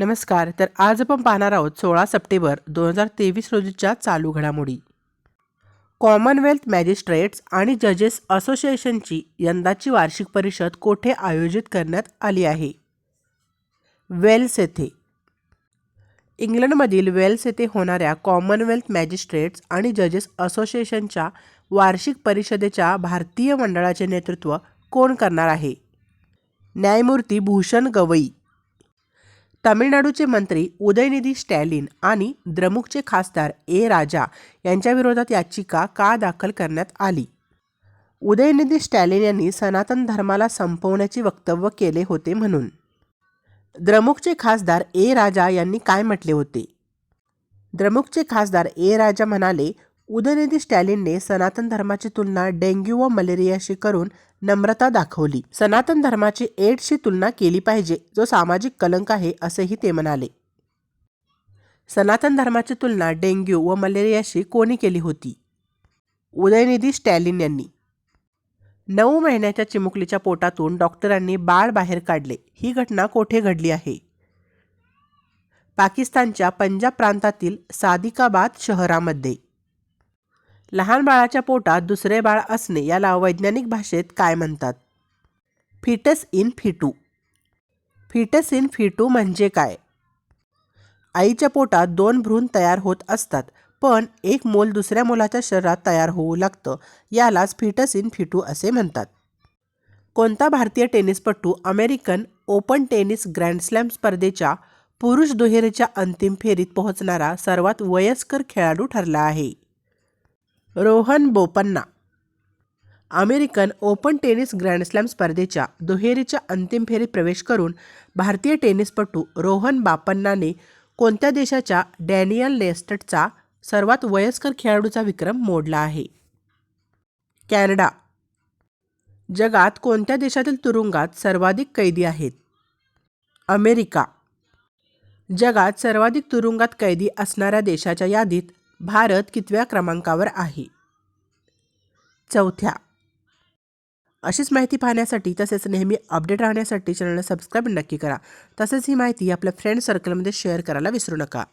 नमस्कार तर आज आपण पाहणार आहोत सोळा सप्टेंबर दोन हजार तेवीस रोजीच्या चालू घडामोडी. कॉमनवेल्थ मॅजिस्ट्रेट्स आणि जजेस असोसिएशनची यंदाची वार्षिक परिषद कोठे आयोजित करण्यात आली आहे? वेल्स येथे. इंग्लंडमधील वेल्स येथे होणाऱ्या कॉमनवेल्थ मॅजिस्ट्रेट्स आणि जजेस असोसिएशनच्या वार्षिक परिषदेच्या भारतीय मंडळाचे नेतृत्व कोण करणार आहे? न्यायमूर्ती भूषण गवई. तामिळनाडूचे मंत्री उदयनिधी स्टॅलिन आणि द्रमुकचे खासदार ए राजा यांच्याविरोधात याचिका का दाखल करण्यात आली? उदयनिधी स्टॅलिन यांनी सनातन धर्माला संपवण्याचे वक्तव्य केले होते म्हणून. द्रमुकचे खासदार ए राजा यांनी काय म्हटले होते? द्रमुकचे खासदार ए राजा म्हणाले उदयनिधी स्टॅलिनने सनातन धर्माची तुलना डेंग्यू व मलेरियाशी करून नम्रता दाखवली. सनातन धर्माची एड्सशी तुलना केली पाहिजे जो सामाजिक कलंक आहे असेही ते म्हणाले. सनातन धर्माची तुलना डेंग्यू व मलेरियाशी कोणी केली होती? उदयनिधी स्टॅलिन यांनी. नऊ महिन्याच्या चिमुकलीच्या पोटातून डॉक्टरांनी बाळ बाहेर काढले. ही घटना कोठे घडली आहे? पाकिस्तानच्या पंजाब प्रांतातील सादिकाबाद शहरामध्ये. लहान बाळाच्या पोटात दुसरे बाळ असणे याला वैज्ञानिक भाषेत काय म्हणतात? Fetus in fetu. Fetus in fetu म्हणजे काय? आईच्या पोटात दोन भ्रूण तयार होत असतात पण एक मोल दुसऱ्या मुलाच्या शरीरात तयार होऊ लागतं यालाच फिटस इन फिटू असे म्हणतात. कोणता भारतीय टेनिसपटू American Open tennis grand slam स्पर्धेच्या पुरुष दुहेरीच्या अंतिम फेरीत पोहोचणारा सर्वात वयस्कर खेळाडू ठरला आहे? Rohan Bopanna. American Open tennis grand slam स्पर्धेच्या दुहेरीच्या अंतिम फेरीत प्रवेश करून भारतीय टेनिसपटू रोहन बापन्नाने कोणत्या देशाच्या डॅनियल नेस्टटचा सर्वात वयस्कर खेळाडूचा विक्रम मोडला आहे? कॅनडा. जगात कोणत्या देशातील तुरुंगात सर्वाधिक कैदी आहेत? अमेरिका. जगात सर्वाधिक तुरुंगात कैदी असणाऱ्या देशाच्या यादीत भारत कितव्या क्रमांकावर आहे? चौथ्या. अशीच माहिती पाहण्यासाठी तसेच नेहमी अपडेट राहण्यासाठी चॅनलला सबस्क्राईब नक्की करा. तसेच ही माहिती आपल्या फ्रेंड सर्कलमध्ये शेअर करायला विसरू नका.